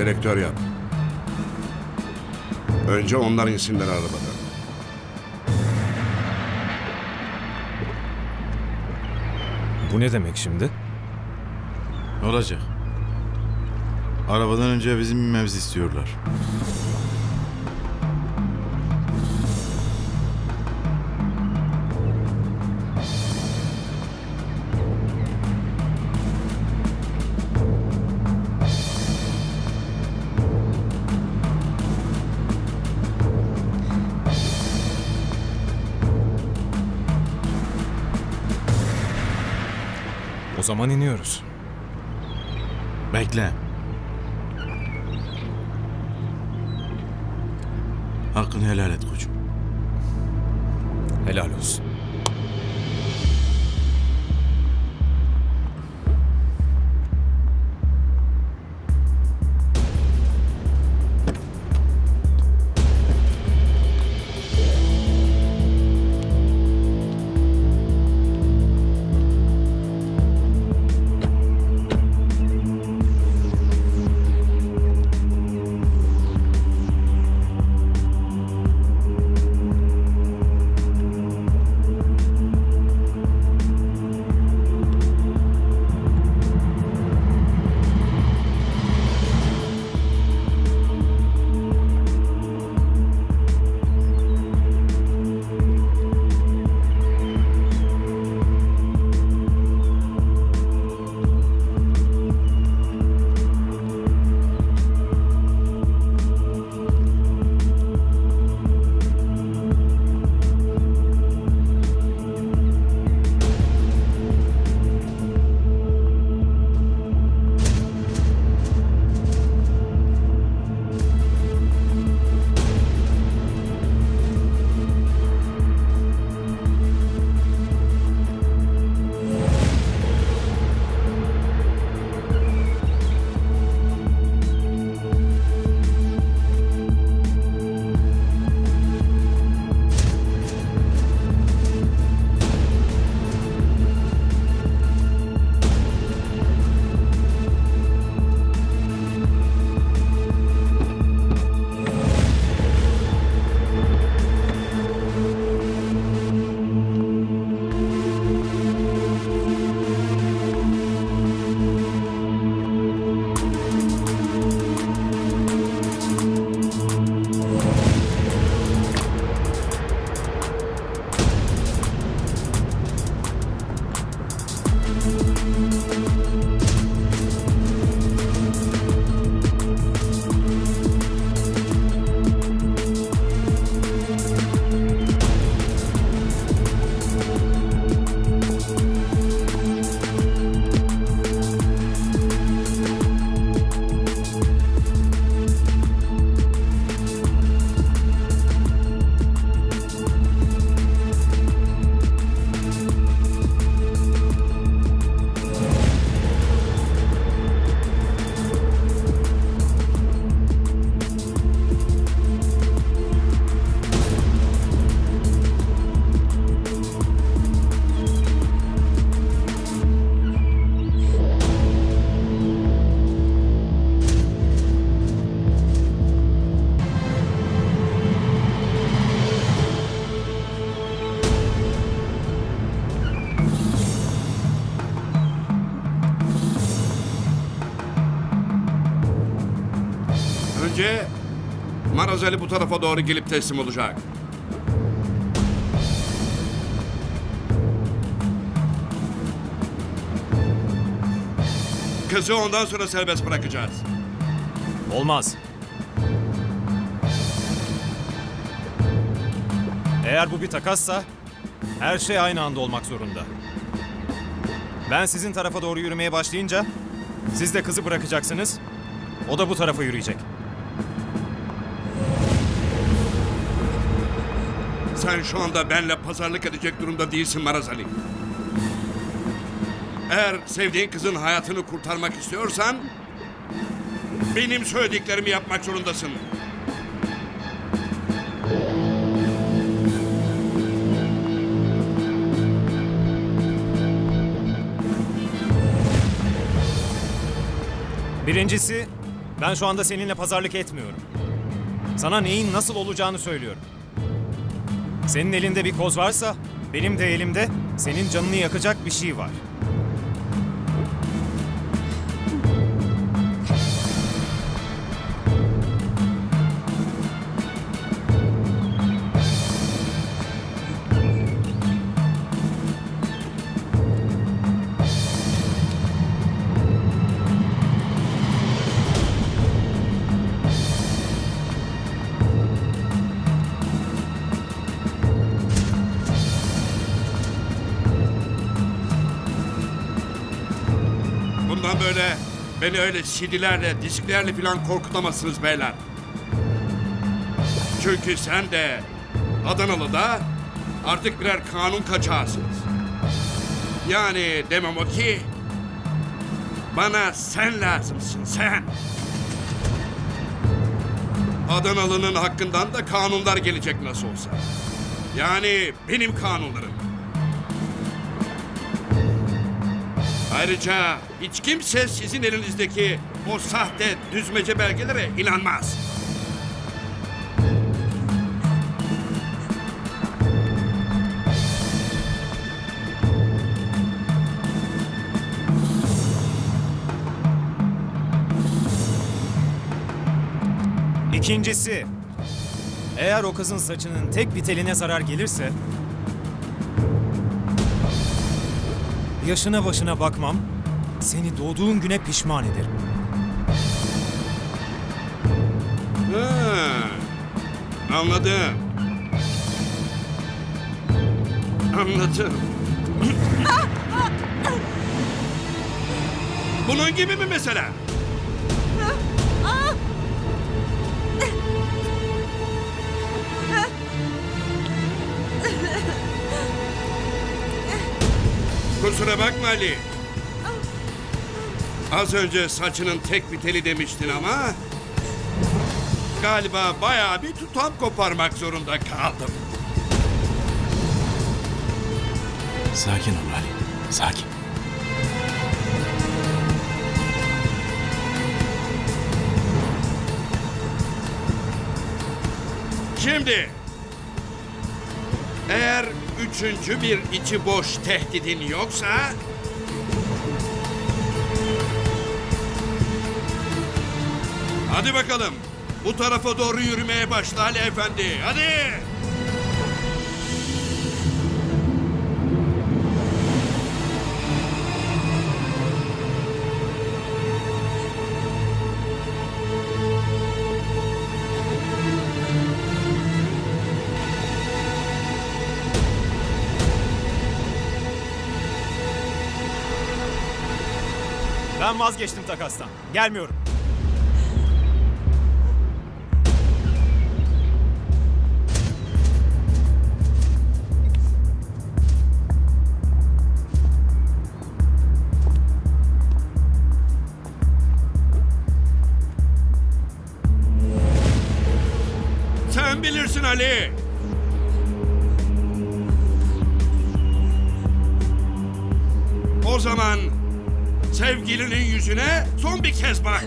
Selektör yap. Önce onlar insinler arabadan. Bu ne demek şimdi? Ne olacak? Arabadan önce bizim inmemizi istiyorlar. Zaman iniyoruz. Bekle. Hakkını helal et koçum. Helal olsun. Marazeli bu tarafa doğru gelip teslim olacak. Kızı ondan sonra serbest bırakacağız. Olmaz. Eğer bu bir takassa her şey aynı anda olmak zorunda. Ben sizin tarafa doğru yürümeye başlayınca siz de kızı bırakacaksınız. O da bu tarafa yürüyecek. Sen şu anda benle pazarlık edecek durumda değilsin Marazali. Eğer sevdiğin kızın hayatını kurtarmak istiyorsan... ...benim söylediklerimi yapmak zorundasın. Birincisi Ben şu anda seninle pazarlık etmiyorum. Sana neyin nasıl olacağını söylüyorum. Senin elinde bir koz varsa benim de elimde senin canını yakacak bir şey var. Bundan böyle beni öyle CD'lerle, disklerle falan korkutamazsınız beyler. Çünkü sen de Adanalı da artık birer kanun kaçağısınız. Yani demem o ki bana sen lazımsın sen. Adanalı'nın hakkından da kanunlar gelecek nasıl olsa. Yani benim kanunlarım. Ayrıca hiç kimse sizin elinizdeki o sahte düzmece belgelere inanmaz. İkincisi, eğer o kızın saçının tek bir teline zarar gelirse... Yaşına başına bakmam, seni doğduğun güne pişman ederim. Ha, anladım. Anladım. Bunun gibi mi mesela? Kusura bakma Ali. Az önce saçının tek bir teli demiştin ama... Galiba bayağı bir tutam koparmak zorunda kaldım. Sakin ol Ali. Sakin. Şimdi... Eğer üçüncü bir içi boş tehdidin yoksa... Hadi bakalım. Bu tarafa doğru yürümeye başla Ali Efendi. Hadi. Vazgeçtim takastan. Gelmiyorum. Son bir kez bak.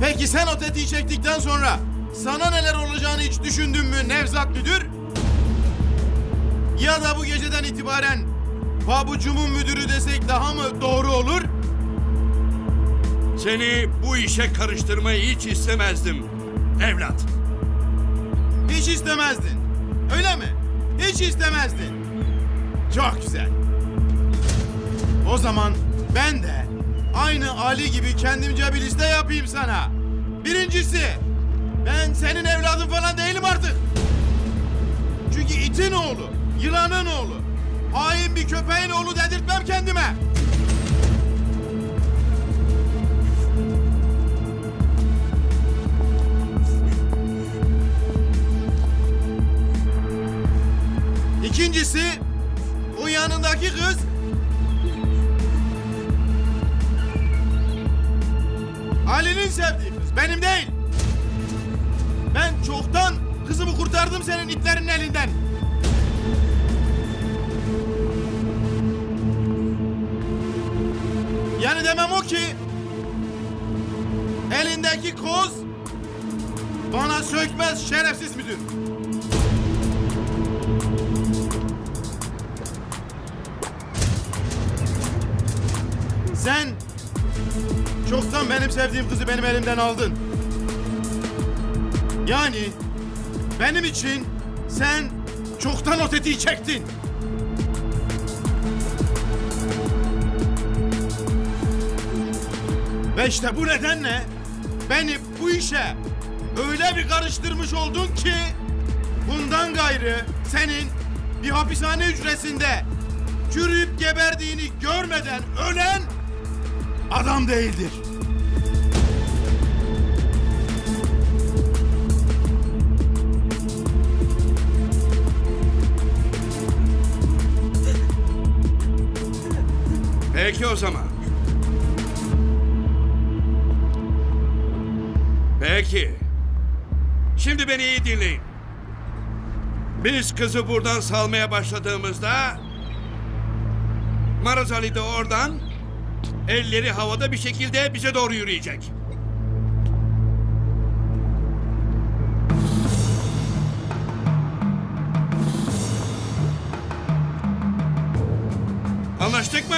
Peki sen o tetiği çektikten sonra sana neler olacağını hiç düşündün mü Nevzat Müdür? Ya da bu geceden itibaren pabucumun müdürü desek daha mı doğru olur? Seni bu işe karıştırmayı hiç istemezdim evlat. Hiç istemezdin. Öyle mi? Hiç istemezdin. Çok güzel. O zaman ben de aynı Ali gibi kendimce bir liste yapayım sana. Birincisi, ben senin evladın falan değilim artık. Çünkü itin oğlu, yılanın oğlu, hain bir köpeğin oğlu dedirtmem kendime. İkincisi, o yanındaki kız Ali'nin sevdiği kız, benim değil. Ben çoktan kızımı kurtardım senin itlerin elinden. Yani demem o ki elindeki koz bana sökmez şerefsiz müdür. Sen çoktan benim sevdiğim kızı benim elimden aldın. Yani benim için sen çoktan o tetiği çektin. Ve işte bu nedenle beni bu işe öyle bir karıştırmış oldun ki bundan gayrı senin bir hapishane hücresinde çürüyüp geberdiğini görmeden ölen adam değildir. Peki o zaman. Peki. Şimdi beni iyi dinleyin. Biz kızı buradan salmaya başladığımızda Maraz Ali de oradan elleri havada bir şekilde bize doğru yürüyecek. Anlaştık mı?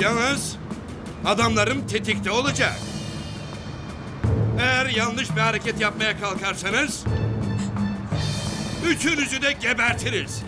Yalnız adamlarım tetikte olacak. Eğer yanlış bir hareket yapmaya kalkarsanız üçünüzü de gebertiriz.